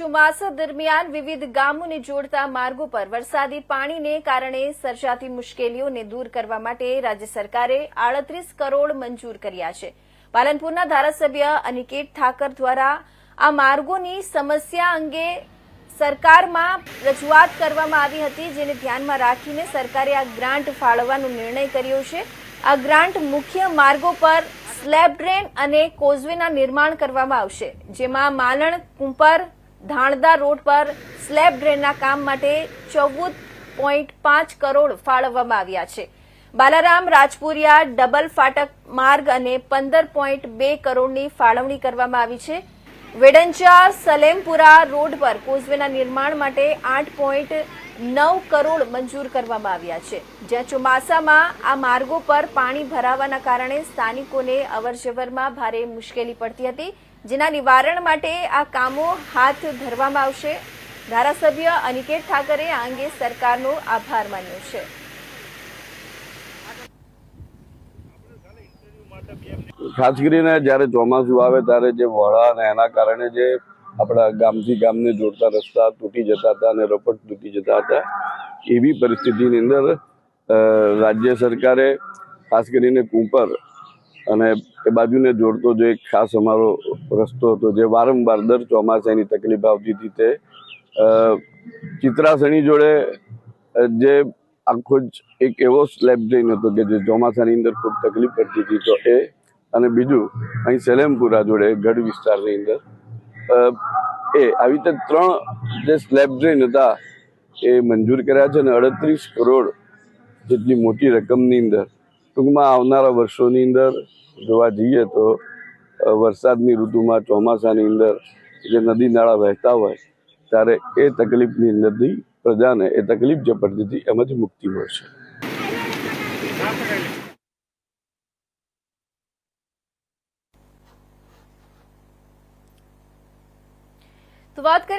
ચોમાસા દરમિયાન વિવિધ ગામોને જોડતા માર્ગો પર વરસાદી પાણીને કારણે સર્જાતી મુશ્કેલીઓને દૂર કરવા માટે રાજ્ય સરકારે આડત્રીસ કરોડ મંજૂર કર્યા છે. પાલનપુરના ધારાસભ્ય અનિકેત ઠાકર દ્વારા આ માર્ગોની સમસ્યા અંગે સરકારમાં રજૂઆત કરવામાં આવી હતી, જેને ધ્યાનમાં રાખીને સરકારે આ ગ્રાન્ટ ફાળવવાનો નિર્ણય કર્યો છે. આ ગ્રાન્ટ મુખ્ય માર્ગો પર સ્લેબ ડ્રેન અને કોઝવેના નિર્માણ કરવામાં આવશે, જેમાં માલણ, કુંપર ધાણદા રોડ પર સ્લેબ ડ્રેનના કામ માટે ચૌદ પોઈન્ટ પાંચ કરોડ ફાળવવામાં આવ્યા છે. બાલારામ, રાજપુરિયા, ડબલ ફાટક માર્ગ અને પંદર પોઈન્ટ બે કરોડની ફાળવણી કરવામાં આવી છે. વેડંચા સલેમપુરા રોડ પર કોઝવેના નિર્માણ માટે આઠ પોઈન્ટ નવ કરોડ મંજૂર કરવામાં આવ્યા છે. જ્યાં ચોમાસામાં આ માર્ગો પર પાણી ભરાવાના કારણે સ્થાનિકોને અવરજવરમાં ભારે મુશ્કેલી પડતી હતી. જેના નિવારણ માટે આ કામો હાથ ધરવામાં આવશે. ધારાસભ્ય અનિકેત ઠાકરે આ અંગે સરકારનો આભાર માન્યો છે. ખાસ કરીને જ્યારે ચોમાસું આવે ત્યારે જે વળા અને એના કારણે જે આપણા ગામથી ગામને જોડતા રસ્તા તૂટી જતા હતા અને રપટ તૂટી જતા હતા, એવી પરિસ્થિતિની અંદર રાજ્ય સરકારે ખાસ કરીને કુંપર અને એ બાજુને જોડતો જે એક ખાસ અમારો રસ્તો હતો, જે વારંવાર દર ચોમાસાની તકલીફ આવતી હતી તે ચિત્રાસણી જોડે જે આખો જ એક એવો સ્લેબ જઈને હતો કે જે ચોમાસાની અંદર ખૂબ તકલીફ પડતી હતી. તો એ અને બીજું, અહીં સેલેમપુરા જોડે ગઢ વિસ્તારની અંદર એ આવી રીતે ત્રણ જે સ્લેબ ડ્રેન હતા, એ મંજૂર કર્યા છે અને અડત્રીસ કરોડ જેટલી મોટી રકમની અંદર ટૂંકમાં આવનારા વર્ષોની અંદર જોવા જઈએ તો વરસાદની ઋતુમાં ચોમાસાની અંદર જે નદી નાળા વહેતા હોય, ત્યારે એ તકલીફની અંદરથી પ્રજાને એ તકલીફ જે પડતી એમાંથી મુક્તિ મળશે તો વાત